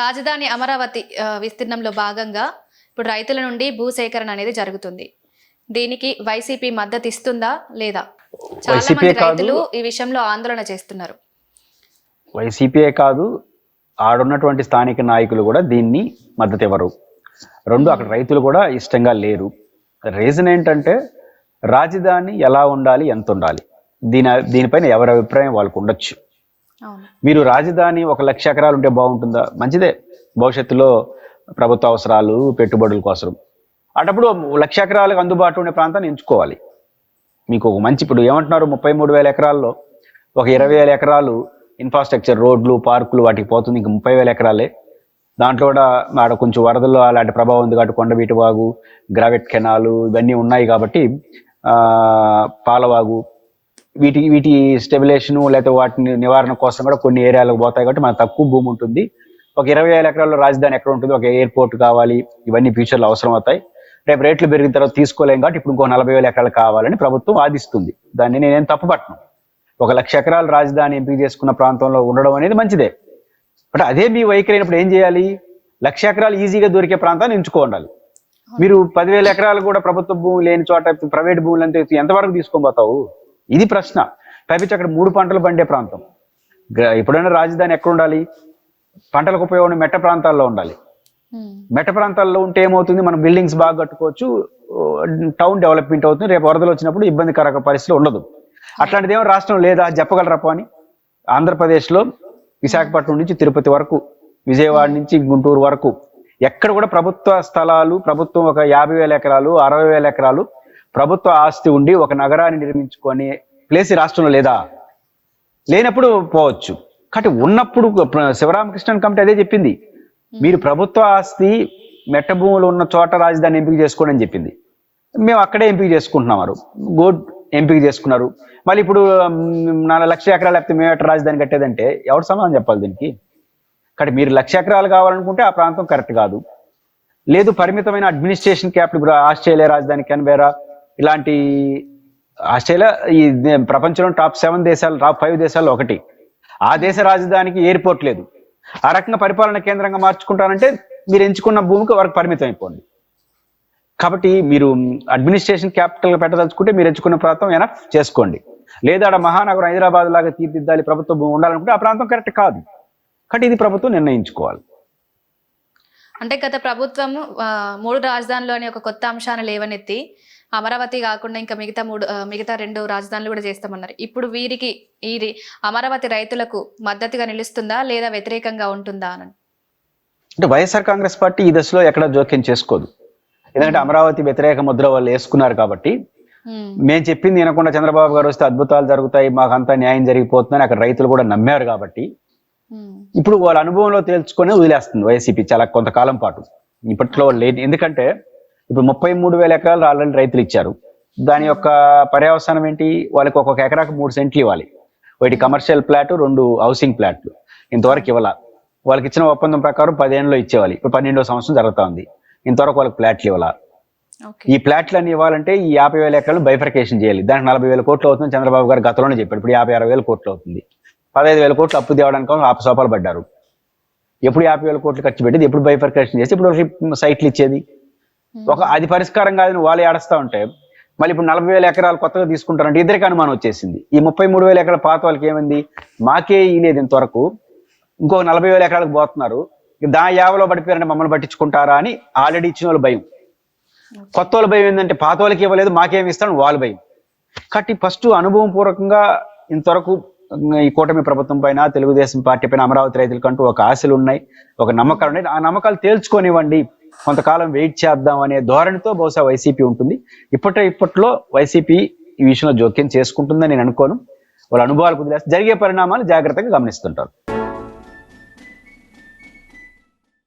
రాజధాని అమరావతి విస్తీర్ణంలో భాగంగా ఇప్పుడు రైతుల నుండి భూసేకరణ అనేది జరుగుతుంది. దీనికి వైసీపీ మద్దతు ఇస్తుందా లేదా? చాలా వైసీపీ మంది. రైతులు ఈ విషయంలో ఆందోళన చేస్తున్నారు. వైసీపీయే కాదు ఆడున్నటువంటి స్థానిక నాయకులు కూడా దీన్ని మద్దతు ఇవ్వరు. రెండు అక్కడ రైతులు కూడా ఇష్టంగా లేరు. రీజన్ ఏంటంటే రాజధాని ఎలా ఉండాలి ఎంత ఉండాలి? దీని దీనిపైన ఎవరి అభిప్రాయం వాళ్ళకు ఉండొచ్చు. మీరు రాజధాని ఒక లక్ష ఎకరాలు ఉంటే బాగుంటుందా? మంచిదే. భవిష్యత్తులో ప్రభుత్వ అవసరాలు పెట్టుబడుల కోసం. అటప్పుడు లక్ష ఎకరాలకు అందుబాటులో ఉండే ప్రాంతాన్ని ఎంచుకోవాలి. మీకు ఒక మంచి ఇప్పుడు ఏమంటున్నారు? ముప్పై మూడు వేల ఎకరాల్లో ఒక ఇరవై వేల ఎకరాలు ఇన్ఫ్రాస్ట్రక్చర్ రోడ్లు పార్కులు వాటికి పోతుంది. ఇంక ముప్పై వేల ఎకరాలే. దాంట్లో కూడా ఆడ కొంచెం వరదలు అలాంటి ప్రభావం ఉంది కాబట్టి కొండవీటి వాగు గ్రావెట్ కెనాలు ఇవన్నీ ఉన్నాయి కాబట్టి పాలవాగు వీటి వీటి స్టెబిలేషన్ లేకపోతే వాటిని నివారణ కోసం కూడా కొన్ని ఏరియాలకు పోతాయి కాబట్టి మనకు తక్కువ భూమి ఉంటుంది. ఒక ఇరవై వేల ఎకరాల్లో రాజధాని ఎక్కడ ఉంటుంది? ఒక ఎయిర్పోర్ట్ కావాలి. ఇవన్నీ ఫ్యూచర్లో అవసరం అవుతాయి. రేపు రేట్లు పెరిగిన తర్వాత తీసుకోలేం కాబట్టి ఇప్పుడు ఇంకో నలభై వేల ఎకరాలు కావాలని ప్రభుత్వం వాదిస్తుంది. దాన్ని నేనేం తప్పుపట్టను. ఒక లక్ష ఎకరాలు రాజధాని ఎంపిక చేసుకున్న ప్రాంతంలో ఉండడం అనేది మంచిదే. బట్ అదే మీ వైఖరి అయినప్పుడు ఏం చేయాలి? లక్ష ఎకరాలు ఈజీగా దొరికే ప్రాంతాన్ని ఎంచుకోవాలి మీరు పదివేల ఎకరాలు కూడా ప్రభుత్వ భూమి లేని చోట ప్రైవేట్ భూములు అంతా ఎంతవరకు తీసుకొని పోతావు? ఇది ప్రశ్న. పైపించి అక్కడ మూడు పంటలు పండే ప్రాంతం. ఎప్పుడైనా రాజధాని ఎక్కడ ఉండాలి పంటలకు ఉపయోగపడే మెట్ట ప్రాంతాల్లో ఉండాలి. మెట్ట ప్రాంతాల్లో ఉంటే ఏమవుతుంది? మనం బిల్డింగ్స్ బాగా కట్టుకోవచ్చు టౌన్ డెవలప్మెంట్ అవుతుంది రేపు వరదలు వచ్చినప్పుడు ఇబ్బందికర పరిస్థితి ఉండదు. అట్లాంటిది ఏమో రాష్ట్రం లేదా చెప్పగలరా అని? ఆంధ్రప్రదేశ్లో విశాఖపట్నం నుంచి తిరుపతి వరకు విజయవాడ నుంచి గుంటూరు వరకు ఎక్కడ కూడా ప్రభుత్వ స్థలాలు ప్రభుత్వం ఒక యాభై వేల ఎకరాలు అరవై వేల ఎకరాలు ప్రభుత్వ ఆస్తి ఉండి ఒక నగరాన్ని నిర్మించుకొని ప్లేస్ ఈ రాష్ట్రంలో లేదా? లేనప్పుడు పోవచ్చు. కాబట్టి ఉన్నప్పుడు శివరామకృష్ణన్ కమిటీ అదే చెప్పింది. మీరు ప్రభుత్వ ఆస్తి మెట్ట భూములు ఉన్న చోట రాజధాని ఎంపిక చేసుకోండి అని చెప్పింది. మేము అక్కడే ఎంపిక చేసుకుంటున్నారు గుడ్ ఎంపిక చేసుకున్నారు. మళ్ళీ ఇప్పుడు నాలుగు లక్షల ఎకరాలు లేకపోతే మేము ఎట్లా రాజధాని కట్టేదంటే ఎవరు సమాధానం చెప్పాలి దీనికి? కాబట్టి మీరు లక్ష ఎకరాలు కావాలనుకుంటే ఆ ప్రాంతం కరెక్ట్ కాదు. లేదు పరిమితమైన అడ్మినిస్ట్రేషన్ క్యాపిటల్ ఆస్ట్రేలియా రాజధాని కెన్బెరా ఇలాంటి ఆస్ట్రేలియా ఈ ప్రపంచంలో టాప్ సెవెన్ దేశాలు టాప్ ఫైవ్ దేశాల్లో ఒకటి. ఆ దేశ రాజధానికి ఎయిర్పోర్ట్ లేదు. ఆ రకంగా పరిపాలన కేంద్రంగా మార్చుకుంటారంటే మీరు ఎంచుకున్న భూమికి వరకు పరిమితం అయిపోండి కాబట్టి మీరు అడ్మినిస్ట్రేషన్ క్యాపిటల్ పెట్టదలుచుకుంటే మీరు ఎంచుకున్న ప్రాంతం ఎనఫ్ చేసుకోండి. లేదా ఆడ మహానగరం హైదరాబాద్ లాగా తీర్చిదిద్దాలి ప్రభుత్వం భూమి ఉండాలనుకుంటే ఆ ప్రాంతం కరెక్ట్ కాదు. కాబట్టి ఇది ప్రభుత్వం నిర్ణయించుకోవాలి. అంటే గత ప్రభుత్వం మూడు రాజధానులు అనే ఒక కొత్త అంశాన్ని లేవనెత్తి అమరావతి కాకుండా ఇంకా మిగతా మూడు మిగతా రెండు రాజధానులు కూడా చేస్తామన్నారు. ఇప్పుడు వీరికి ఈ అమరావతి రైతులకు మద్దతుగా నిలుస్తుందా లేదా వ్యతిరేకంగా ఉంటుందా అని. అంటే వైఎస్ఆర్ కాంగ్రెస్ పార్టీ ఈ దశలో ఎక్కడ జోక్యం చేసుకోదు. ఎందుకంటే అమరావతి వ్యతిరేక ముద్ర వాళ్ళు వేసుకున్నారు కాబట్టి. మేము. చెప్పింది వినకుండా చంద్రబాబు గారు వస్తే అద్భుతాలు జరుగుతాయి మాకంతా న్యాయం జరిగిపోతుందని అక్కడ రైతులు కూడా నమ్మారు కాబట్టి. ఇప్పుడు వాళ్ళ అనుభవంలో తేల్చుకొని వదిలేస్తుంది వైసీపీ చాలా కొంతకాలం పాటు. ఇప్పట్లో లేని ఎందుకంటే ఇప్పుడు ముప్పై మూడు వేల ఎకరాలు ఆల్రెడీ రైతులు ఇచ్చారు. దాని యొక్క పర్యవసానం ఏంటి? వాళ్ళకి ఒక్కొక్క ఎకరాకు మూడు సెంట్లు ఇవ్వాలి. ఒకటి కమర్షియల్ ప్లాట్ రెండు హౌసింగ్ ప్లాట్లు ఇంతవరకు ఇవ్వాల. వాళ్ళకి ఇచ్చిన ఒప్పందం ప్రకారం పదేళ్ళలో ఇచ్చేవాలి. ఇప్పుడు పన్నెండో సంవత్సరం జరుగుతా ఉంది ఇంతవరకు వాళ్ళకి ప్లాట్లు ఇవ్వాల. ఈ ప్లాట్లన్నీ ఇవ్వాలంటే ఈ యాభై వేల ఎకరాలు బైఫర్కేషన్ చేయాలి. దానికి నలభై వేల కోట్లు అవుతుంది చంద్రబాబు గారు గతంలోనే చెప్పాడు ఇప్పుడు యాభై అరవై వేల కోట్లు అవుతుంది. పదహైదు వేల కోట్లు అప్పు తేవడానికి ఆపసోపాలు పడ్డారు. ఎప్పుడు యాభై వేల కోట్లు ఖర్చు పెట్టేది? ఎప్పుడు బైఫర్కేషన్ చేసి ఇప్పుడు సైట్లు ఇచ్చేది? ఒక అది పరిష్కారం కాదని వాళ్ళు ఏడస్తా ఉంటే మళ్ళీ ఇప్పుడు నలభై వేల ఎకరాలు కొత్తగా తీసుకుంటారంటే ఇద్దరికి అనుమానం వచ్చేసింది. ఈ ముప్పై మూడు వేల ఎకరాల పాత వాళ్ళకి ఏమైంది? మాకే ఇలేదు ఇంతవరకు ఇంకో నలభై వేల ఎకరాలకు పోతున్నారు. దా యావలో పడిపోయారంటే మమ్మల్ని పట్టించుకుంటారా అని ఆల్రెడీ ఇచ్చిన వాళ్ళు భయం. కొత్త వాళ్ళ భయం ఏంటంటే పాత వాళ్ళకి ఇవ్వలేదు మాకేమి ఇస్తాను వాళ్ళ భయం. కాబట్టి ఫస్ట్ అనుభవం పూర్వకంగా ఇంతవరకు ఈ కూటమి ప్రభుత్వం పైన తెలుగుదేశం పార్టీ పైన అమరావతి రైతులకంటూ ఒక ఆశలు ఉన్నాయి ఒక నమ్మకాలు ఉన్నాయి. ఆ నమ్మకాలు తేల్చుకోనివ్వండి. కొంతకాలం వెయిట్ చేద్దాం అనే ధోరణితో బహుశా వైసీపీ ఉంటుంది. ఇప్పట్లో ఇప్పట్లో వైసీపీ ఈ విషయంలో జోక్యం చేసుకుంటుందని నేను అనుకోను. వాళ్ళ అనుభవాలు కుదిలేస్తే జరిగే పరిణామాలు జాగ్రత్తగా గమనిస్తుంటారు.